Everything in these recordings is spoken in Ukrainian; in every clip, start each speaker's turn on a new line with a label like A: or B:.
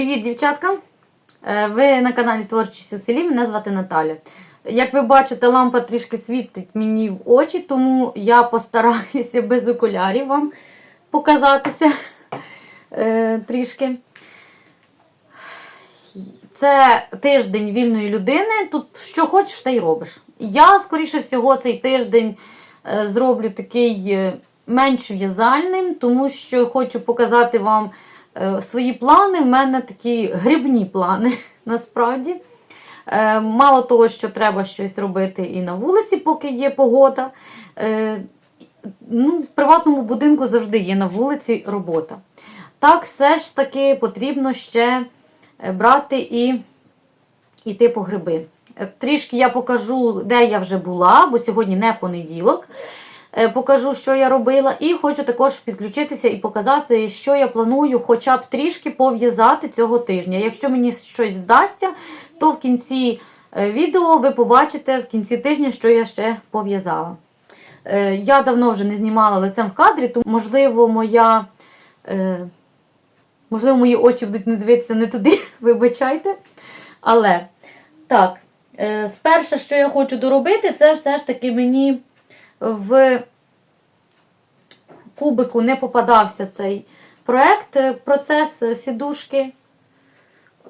A: Привіт, дівчатка! Е, Ви на каналі Творчість у селі. Мене звати Наталя. Як ви бачите, лампа трішки світить мені в очі, тому я постараюся без окулярів вам показатися е, трішки. Це тиждень вільної людини. Тут що хочеш, те й робиш. Я, скоріше всього, цей тиждень е, зроблю такий менш в'язальним, тому що хочу показати вам свої плани. В мене такі грибні плани насправді. Е, Мало того, що треба щось робити і на вулиці, поки є погода. Е, Ну, в приватному будинку завжди є на вулиці робота. Так, все ж таки потрібно ще е, брати і йти по гриби. Е, Трішки я покажу, де я вже була, бо сьогодні не понеділок. Е, Покажу, що я робила, і хочу також підключитися і показати, що я планую хоча б трішки пов'язати цього тижня. Якщо мені щось вдасться, то в кінці е, відео ви побачите в кінці тижня, що я ще пов'язала. Е, Я давно вже не знімала лицем в кадрі, тому можливо, моя. Можливо, мої очі будуть не дивитися не туди, вибачайте. Але так, сперше, що я хочу доробити, це все ж таки мені в кубику не попадався цей проект, е, процес е, сідушки.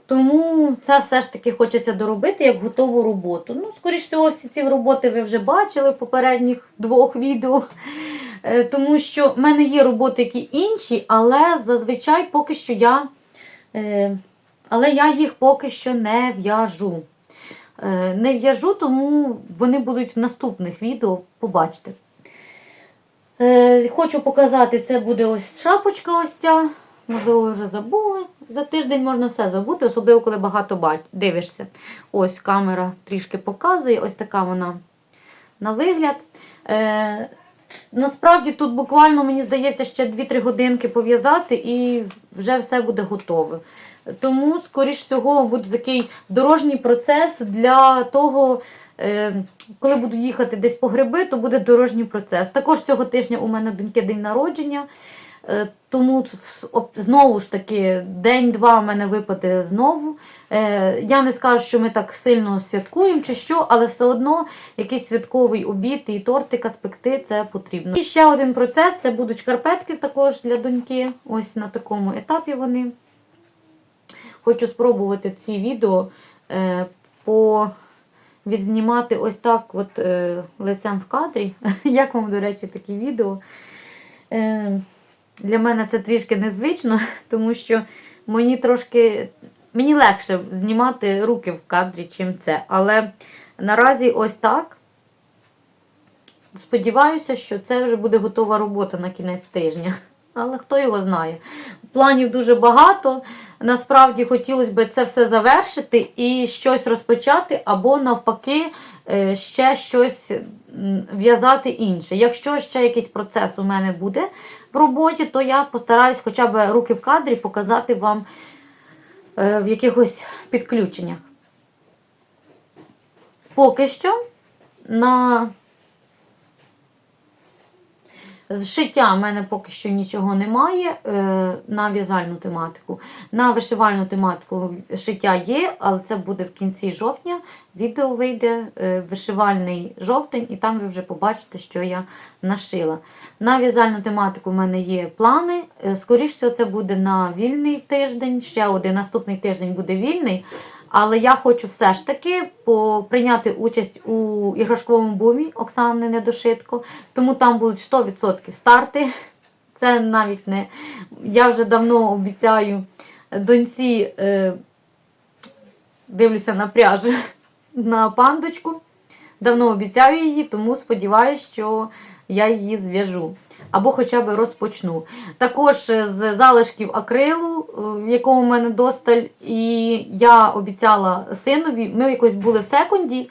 A: Тому це все ж таки хочеться доробити як готову роботу. Ну, скоріш всього, всі ці роботи ви вже бачили в попередніх двох відео. Е, Тому що в мене є роботи, які інші, але зазвичай поки що я. Але я їх поки що не в'яжу. Е, Не в'яжу, тому вони будуть в наступних відео, побачите. Е, Хочу показати, це буде ось шапочка ось ця. Можливо, вже забули. За тиждень можна все забути, особливо, коли багато дивишся. Ось камера трішки показує, ось така вона на вигляд. Насправді тут буквально, мені здається, ще 2-3 годинки пов'язати і вже все буде готове. Тому, скоріш всього, буде такий дорожній процес для того, е, коли буду їхати десь по гриби, то буде дорожній процес. Також цього тижня у мене доньки день народження. Е, Тому знову ж таки день-два в мене випаде знову. Е, Я не скажу, що ми так сильно святкуємо чи що, але все одно якийсь святковий обід і тортика спекти це потрібно. І ще один процес це будуть шкарпетки також для доньки. Ось на такому етапі вони. Хочу спробувати ці відео е, по відзнімати ось так, от е, лицем в кадрі. Як вам, до речі, такі відео? Е, для мене це трішки незвично, тому що мені трошки мені легше знімати руки в кадрі, чим це. Але наразі ось так. Сподіваюся, що це вже буде готова робота на кінець тижня. Але хто його знає. Планів дуже багато. Насправді хотілося б це все завершити і щось розпочати, або навпаки, е, ще щось в'язати інше. Якщо ще якийсь процес у мене буде в роботі, то я постараюсь хоча б руки в кадрі показати вам е, в якихось підключеннях. Поки що на Зшиття в мене поки що нічого немає е, на в'язальну тематику. На вишивальну тематику шиття є, але це буде в кінці жовтня. Відео вийде е, вишивальний жовтень, і там ви вже побачите, що я нашила. На в'язальну тематику в мене є плани. Е, Скоріше це буде на вільний тиждень. Ще один наступний тиждень буде вільний. Але я хочу все ж таки прийняти участь у іграшковому бумі Оксани Недошитко. Тому там будуть 100% старти. Це навіть не. Я вже давно обіцяю доньці, е, дивлюся на пряж на пандочку. Давно обіцяю її, тому сподіваюся, що я її зв'яжу. Або хоча б розпочну. Також е, з залишків акрилу, е, якого в мене досталь, і я обіцяла синові, ми якось були в секунді,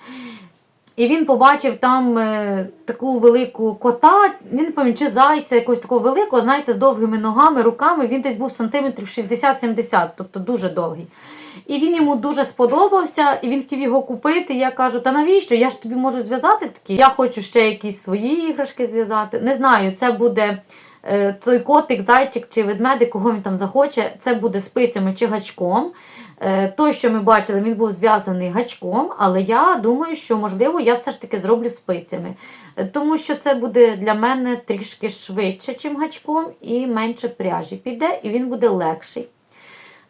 A: і він побачив там е, таку велику кота, я не пам'ятаю, чи зайця, якогось такого великого, знаєте, з довгими ногами, руками. Він десь був сантиметрів 60-70, тобто дуже довгий. І він йому дуже сподобався, і він хотів його купити. Я кажу, та навіщо? Я ж тобі можу зв'язати такі. Я хочу ще якісь свої іграшки зв'язати. Не знаю, це буде е, той котик, зайчик чи ведмедик, кого він там захоче, це буде спицями чи гачком. Е, Той, що ми бачили, він був зв'язаний гачком, але я думаю, що можливо я все ж таки зроблю спицями. Е, Тому що це буде для мене трішки швидше, ніж гачком, і менше пряжі піде, і він буде легший.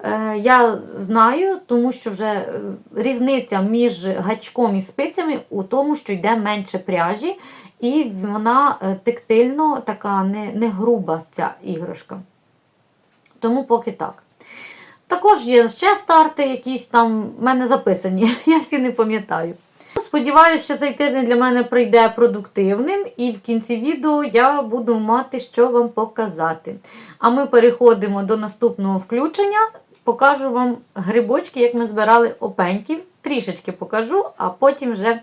A: Е, Я знаю, тому що вже е, різниця між гачком і спицями у тому, що йде менше пряжі, і вона е, тактильно така не, не груба ця іграшка. Тому поки так. Також є ще старти, якісь там в мене записані, я всі не пам'ятаю. Сподіваюся, що цей тиждень для мене пройде продуктивним, і в кінці відео я буду мати що вам показати. А ми переходимо до наступного включення. Покажу вам грибочки, як ми збирали опеньків. Трішечки покажу, а потім вже,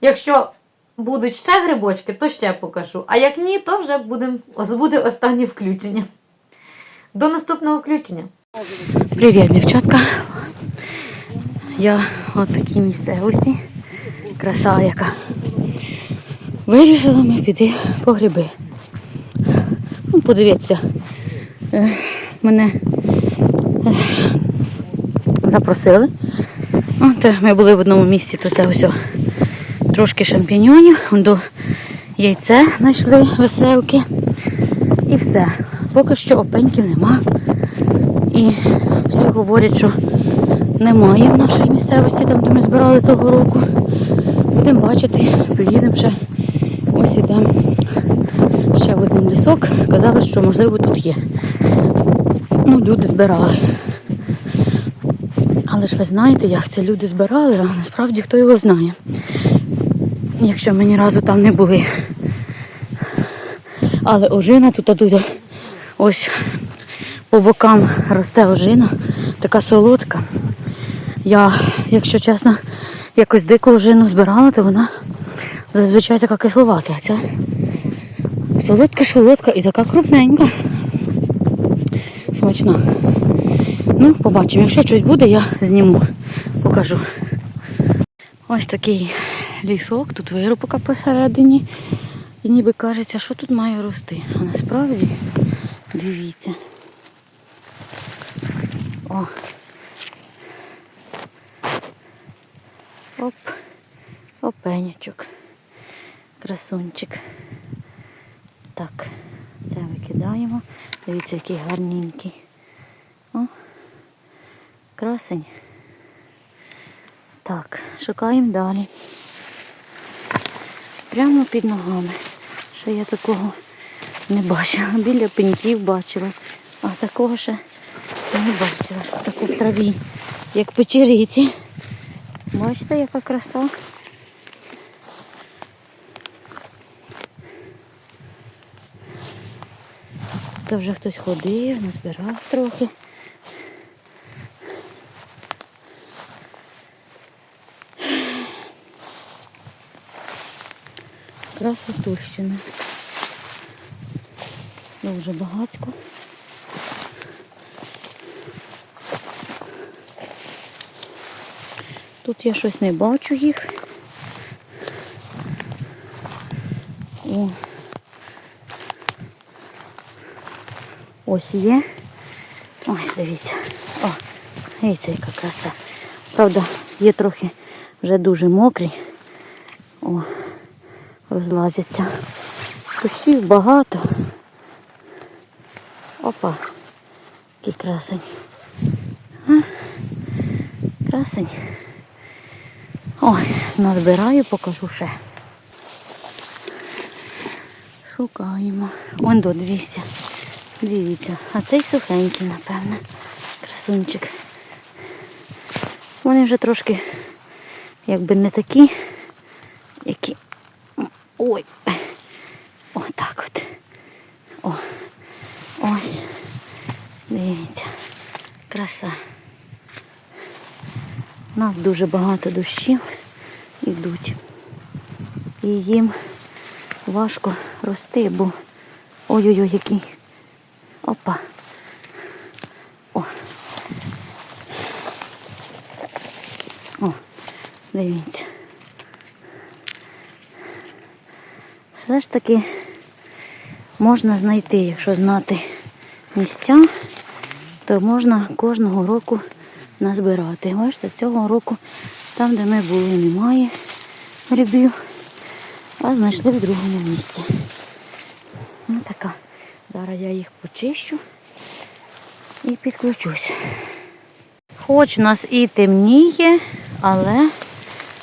A: якщо будуть ще грибочки, то ще покажу. А як ні, то вже будем, буде останнє включення. До наступного включення.
B: Привіт, дівчатка. Я от такій місцевості. Краса яка. Вирішила ми піти по гриби. Ну, подивіться, е, мене запросили. От е, ми були в одному місці, це ось трошки шампіньонів, до яйце знайшли веселки. І все. Поки що опеньків нема. І всі говорять, що немає в нашій місцевості, там, де ми збирали того року. Будемо бачити, поїдемо ще. Ось ідемо ще в один лісок. Казали, що можливо тут є. Ну, люди збирали. Але ж ви знаєте, як це люди збирали, а насправді хто його знає. Якщо ми ні разу там не були. Але ожина тут, тут ось по бокам росте ожина, така солодка. Я, якщо чесно, якось дику ожину збирала, то вона зазвичай така кисловата. Ця солодка-солодка і така крупненька. Смачна. Ну, побачимо. Якщо щось буде, я зніму, покажу. Ось такий лісок, тут вирубка посередині. І ніби кажеться, що тут має рости. А насправді, дивіться. О. Оп. Опенячок. Красунчик. Так, це викидаємо. Дивіться, який гарненький. О. Красень. Так, шукаємо далі. Прямо під ногами. Що я такого не бачила. Біля пеньків бачила. А такого ще не бачила, що таке в траві, як печериці. Бачите, яка краса. Тут вже хтось ходив, назбирав трохи. Красотущина. Дуже багатько. Тут я щось не бачу їх. О. Ось є. Ой, дивіться. О, дивіться, яка краса. Правда, є трохи вже дуже мокрі. Розлазяться. Кущів багато. Опа, який красень. А? Красень. Ой, назбираю, покажу ще. Шукаємо. Вон до 200. Дивіться. А цей сухенький, напевне. Красунчик. Вони вже трошки якби не такі. Ой. Отак от. О. Ось. Дивіться. Краса. У нас дуже багато дощів йдуть. І їм важко рости, бо ой-ой-ой, який. Опа. О. О, дивіться. Все ж таки можна знайти, якщо знати місця, то можна кожного року назбирати. Бачите, цього року там, де ми були, немає грибів, а знайшли в другому місці. Ну така. Зараз я їх почищу і підключусь. Хоч у нас і темніє, але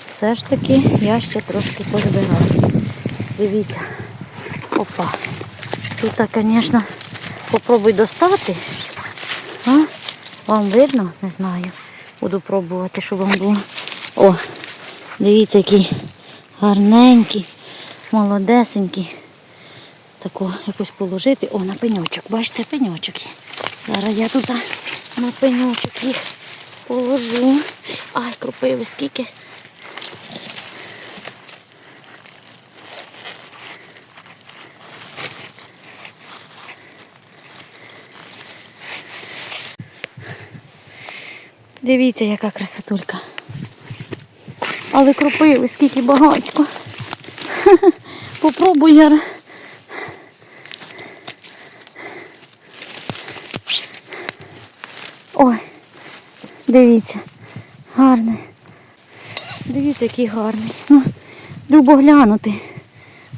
B: все ж таки я ще трошки позбираю. Дивіться. Опа. Тут, звісно, попробуй достати. А? Вам видно? Не знаю. Буду пробувати, щоб вам було. О, дивіться, який гарненький, молодесенький. Тако якось положити. О, на пеньочок. Бачите, пеньочок. Зараз я тут на пеньочок їх положу. Ай, кропиви скільки. Дивіться, яка красотулька. Але кропиви, скільки багатько. Попробуй я. Ой, дивіться, гарний. Дивіться, який гарний. Ну, любо глянути.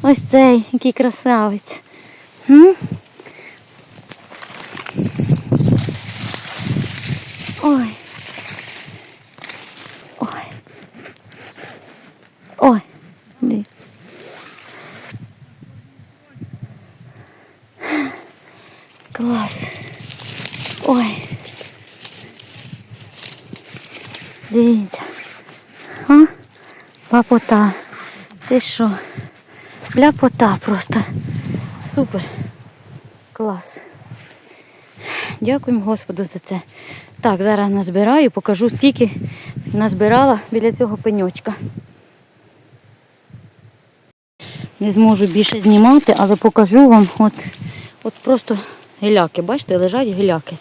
B: Ось цей, який красавець. Ой. Ой. Ой. Ди. Клас. Ой. Дивіться. А? Лапота. Ти що? Ляпота просто. Супер. Клас. Дякуємо Господу за це. Так, зараз назбираю, покажу, скільки назбирала біля цього пеньочка. Не зможу більше знімати, але покажу вам от, от просто гіляки. Бачите, лежать гіляки.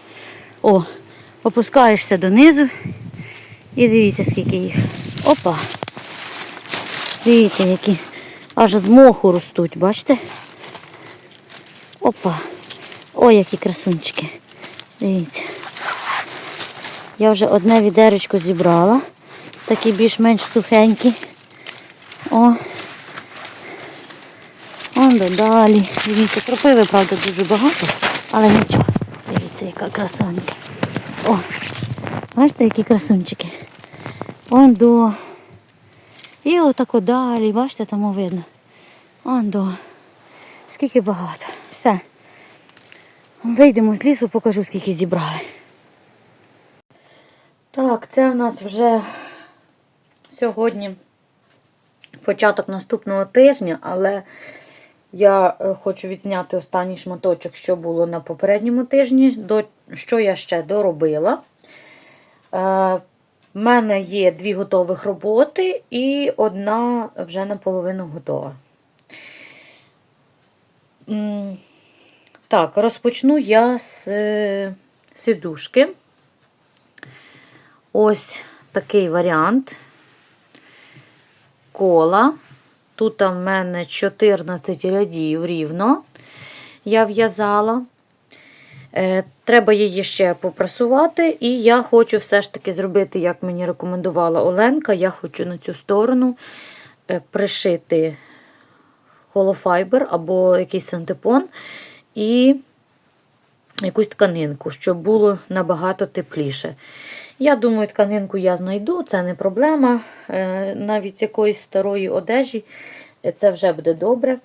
B: О, опускаєшся донизу і дивіться, скільки їх. Опа. Дивіться, які аж з моху ростуть, бачите? Опа. Ой, які красунчики. Дивіться. Я вже одне відеречко зібрала. Такі більш-менш сухенькі. О. Он далі. Дивіться, кропиви, правда, дуже багато, але нічого. Дивіться, яка красонька. О, бачите, які красунчики. Он до. І отако далі, бачите, там видно. Он до. Скільки багато. Все. Вийдемо з лісу, покажу, скільки зібрали. Так, це в нас вже сьогодні початок наступного тижня, але я е, хочу відзняти останній шматочок, що було на попередньому тижні, до, що я ще доробила. В мене є дві готових роботи і одна вже наполовину готова. Так, розпочну я з е, сідушки. Ось такий варіант. Кола. Тут в мене 14 рядів рівно. Я в'язала. Е, Треба її ще попрасувати, і я хочу все ж таки зробити, як мені рекомендувала Оленка. Я хочу на цю сторону е, пришити холофайбер або якийсь синтепон і якусь тканинку, щоб було набагато тепліше. Я думаю, тканинку я знайду, це не проблема. Е, Навіть якоїсь старої одежі це вже буде добре.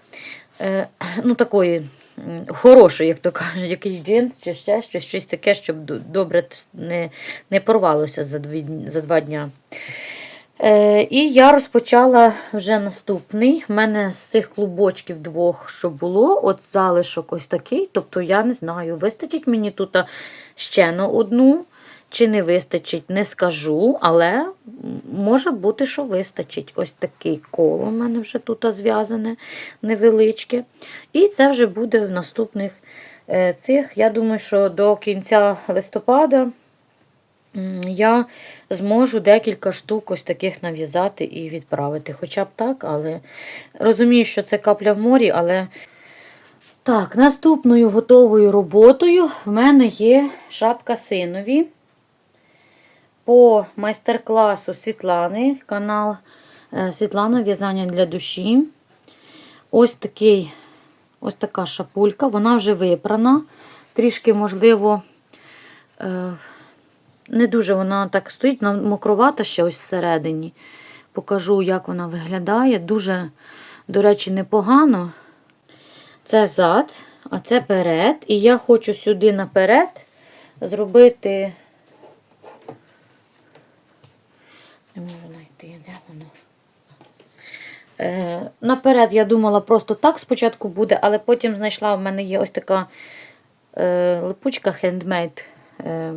B: Ну, такої м, хорошої, як то кажуть, якийсь джинс чи ще щось, щось таке, щоб добре не, не порвалося за, дві, за два дня. Е, і я розпочала вже наступний. У мене з цих клубочків двох, що було, от залишок ось такий. Тобто, я не знаю, вистачить мені тут ще на одну, чи не вистачить, не скажу, але може бути, що вистачить. Ось такий коло у мене вже тут зв'язане невеличке. І це вже буде в наступних е, цих. Я думаю, що до кінця листопада. Я зможу декілька штук ось таких нав'язати і відправити. Хоча б так, але розумію, що це капля в морі, але
A: Так, наступною готовою роботою в мене є шапка синові. По майстер-класу Світлани, канал е, Світлана В'язання для душі. Ось такий, ось така шапулька, вона вже випрана. Трішки, можливо, е, не дуже вона так стоїть, мокровата ще ось всередині. Покажу, як вона виглядає. Дуже, до речі, непогано. Це зад, а це перед. І я хочу сюди наперед зробити. Не можу знайти, де воно. Е, наперед я думала, просто так спочатку буде, але потім знайшла, в мене є ось така е, липучка хендмейд е,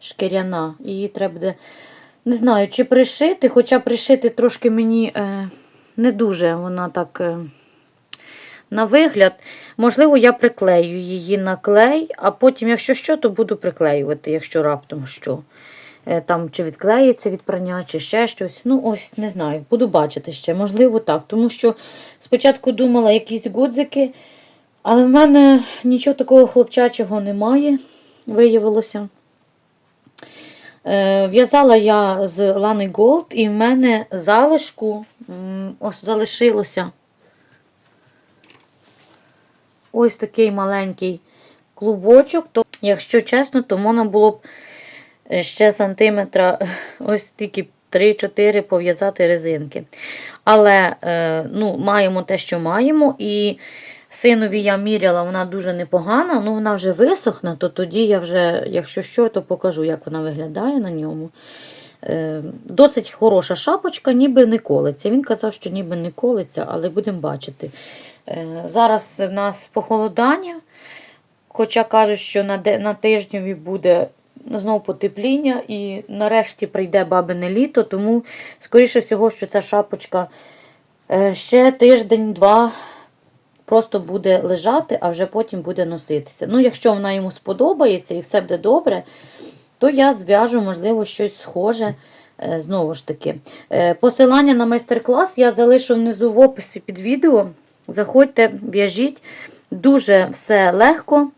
A: шкіряна. Її треба буде, не знаю, чи пришити, хоча пришити трошки мені е, не дуже вона так. Е, на вигляд, можливо, я приклею її на клей, а потім, якщо що, то буду приклеювати, якщо раптом що. Е, Там чи відклеїться від прання, чи ще щось. Ну, ось не знаю, буду бачити ще, можливо, так. Тому що спочатку думала якісь гудзики, але в мене нічого такого хлопчачого немає, виявилося. Е, В'язала я з Лани Gold, і в мене залишку ось залишилося ось такий маленький клубочок. То, якщо чесно, то можна було б ще сантиметра ось тільки 3-4 пов'язати резинки. Але е, ну, маємо те, що маємо. І синові я міряла, вона дуже непогана, ну вона вже висохне, то тоді я вже, якщо що, то покажу, як вона виглядає на ньому. Е, Досить хороша шапочка, ніби не колиться. Він казав, що ніби не колиться, але будемо бачити. Е, Зараз в нас похолодання, хоча кажуть, що на, тижневі буде знову потепління і нарешті прийде бабине літо, тому, скоріше всього, що ця шапочка е, ще тиждень-два просто буде лежати, а вже потім буде носитися. Ну, якщо вона йому сподобається і все буде добре, то я зв'яжу, можливо, щось схоже. Е, Знову ж таки, Е, посилання на майстер-клас я залишу внизу в описі під відео. Заходьте, в'яжіть. Дуже все легко.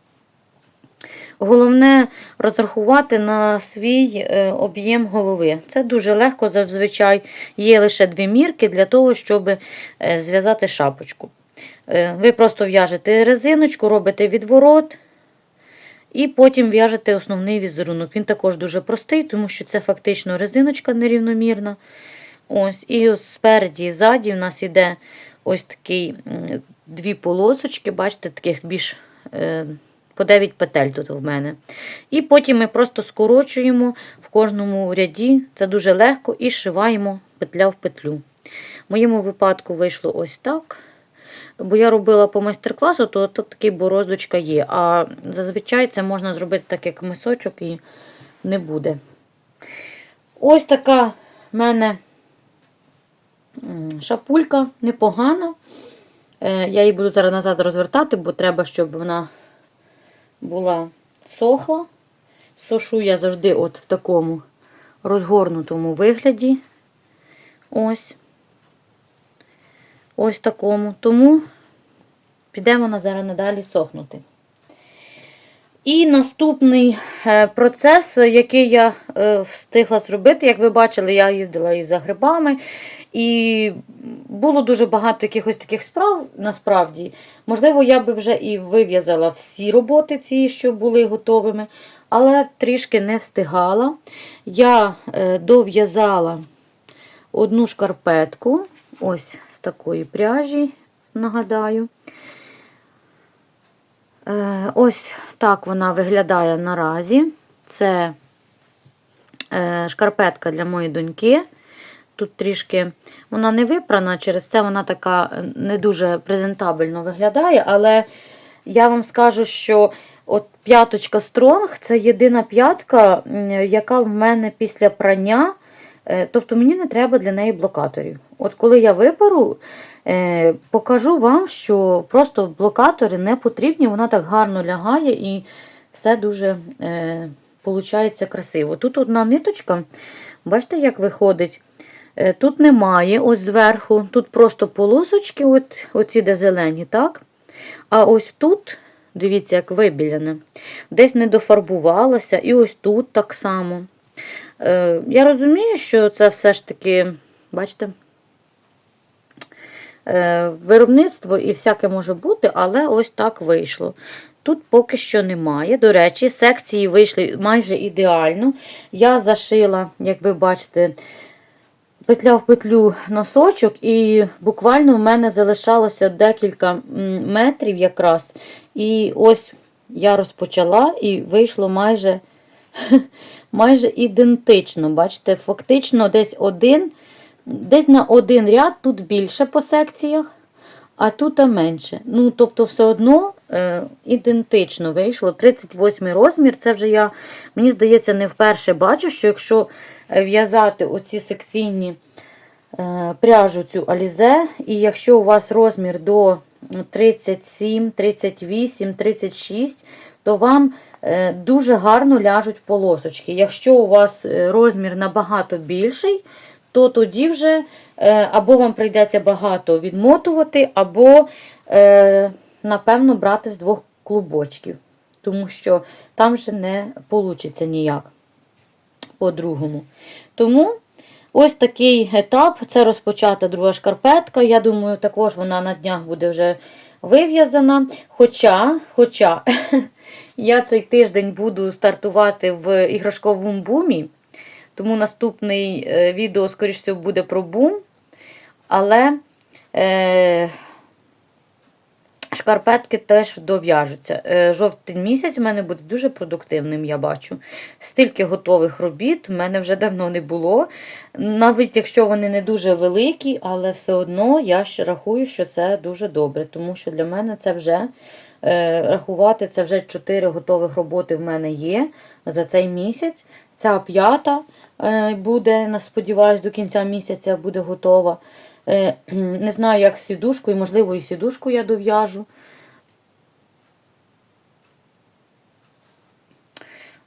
A: Головне розрахувати на свій е, об'єм голови. Це дуже легко, зазвичай є лише дві мірки для того, щоб е, зв'язати шапочку. Е, Ви просто в'яжете резиночку, робите відворот. І потім в'яжете основний візерунок. Він також дуже простий, тому що це фактично резиночка нерівномірна. Ось, І ось спереді і ззаді в нас йде ось такі дві полосочки, бачите, таких більш по 9 петель тут в мене. І потім ми просто скорочуємо в кожному ряді, це дуже легко, і шиваємо петля в петлю. В моєму випадку вийшло ось так. Бо я робила по майстер-класу, то тут такий бороздочка є. А зазвичай це можна зробити так, як мисочок, і не буде. Ось така в мене шапулька непогана. Е, Я її буду зараз назад розвертати, бо треба, щоб вона була сохла. Сошу я завжди от в такому розгорнутому вигляді. Ось. Ось такому. Тому піде вона зараз надалі сохнути. І наступний е, процес, який я е, встигла зробити, як ви бачили, я їздила і за грибами, і було дуже багато якихось таких справ насправді. Можливо, я би вже і вив'язала всі роботи ці, що були готовими, але трішки не встигала. Я е, дов'язала одну шкарпетку, ось з такої пряжі, нагадаю. Е, Ось так вона виглядає наразі. Це е, шкарпетка для моєї доньки. Тут трішки вона не випрана, через це вона така е, не дуже презентабельно виглядає. Але я вам скажу, що от п'яточка Стронг це єдина п'ятка, яка в мене після прання. Тобто мені не треба для неї блокаторів. От коли я виперу, покажу вам, що просто блокатори не потрібні, вона так гарно лягає і все дуже е, красиво. Тут одна ниточка, бачите, як виходить? Е, Тут немає, ось зверху, тут просто полосочки, от, оці де зелені, так? А ось тут, дивіться, як вибіляне, десь не дофарбувалося, і ось тут так само. Е, я розумію, що це все ж таки, бачите, е, виробництво і всяке може бути, але ось так вийшло. Тут поки що немає. До речі, секції вийшли майже ідеально. Я зашила, як ви бачите, петля в петлю носочок, і буквально в мене залишалося декілька метрів якраз. І ось я розпочала, і вийшло майже, майже ідентично. Бачите, фактично десь один, десь на один ряд, тут більше по секціях, а тут менше. Ну, тобто, все одно е, ідентично вийшло. 38 розмір. Це вже я, мені здається, не вперше бачу, що якщо в'язати оці секційні е, пряжу цю Alize, і якщо у вас розмір до 37, 38, 36, то вам е, дуже гарно ляжуть полосочки. Якщо у вас е, розмір набагато більший, то тоді вже е, або вам прийдеться багато відмотувати, або, е, напевно, брати з двох клубочків. Тому що там вже не вийде ніяк по-другому. Тому ось такий етап. Це розпочата друга шкарпетка. Я думаю, також вона на днях буде вже вив'язана. Хоча, хоча я цей тиждень буду стартувати в іграшковому бумі. Тому наступний е, відео, скоріш всього, буде про бум. Але е, шкарпетки теж дов'яжуться. Е, жовтень місяць в мене буде дуже продуктивним, я бачу. Стільки готових робіт в мене вже давно не було. Навіть якщо вони не дуже великі, але все одно я ще рахую, що це дуже добре. Тому що для мене це вже е, рахувати, це вже 4 готових роботи в мене є за цей місяць. Ця п'ята е, буде, сподіваюсь, до кінця місяця буде готова. Е, Не знаю, як з сідушкою, можливо, і сідушку я дов'яжу.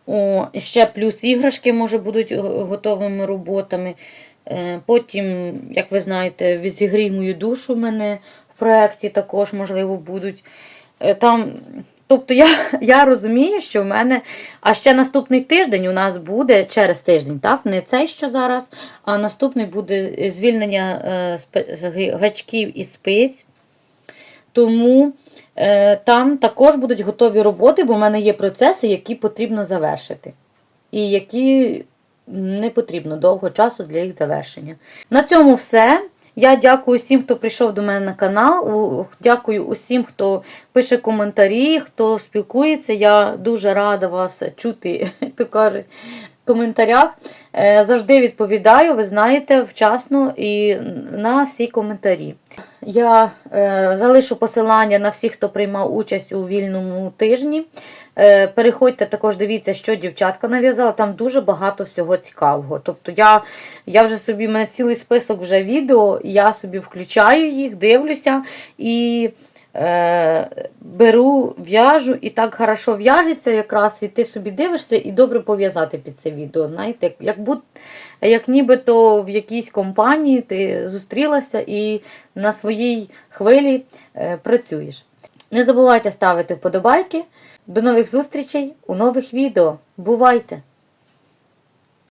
A: О, ще плюс іграшки, може, будуть е, готовими роботами. Потім, як ви знаєте, відзігрій мою душу в мене в проєкті також, можливо, будуть. Там, тобто я, я розумію, що в мене. А ще наступний тиждень у нас буде через тиждень, так? Не цей, що зараз, а наступний буде звільнення е, гачків і спиць. Тому е, там також будуть готові роботи, бо в мене є процеси, які потрібно завершити. І які не потрібно довго часу для їх завершення. На цьому все. Я дякую всім, хто прийшов до мене на канал. Дякую усім, хто пише коментарі, хто спілкується. Я дуже рада вас чути, то кажуть, коментарях. Е, Завжди відповідаю, ви знаєте, вчасно і на всі коментарі. Я е, залишу посилання на всіх, хто приймав участь у вільному тижні. Е, переходьте також, дивіться, що дівчатка нав'язала. Там дуже багато всього цікавого. Тобто я, я вже собі, мене цілий список вже відео, я собі включаю їх, дивлюся і е, беру, в'яжу, і так хорошо в'яжеться якраз, і ти собі дивишся, і добре пов'язати під це відео. Знаєте, як, будь, як нібито в якійсь компанії ти зустрілася і на своїй хвилі е, працюєш. Не забувайте ставити вподобайки. До нових зустрічей у нових відео. Бувайте!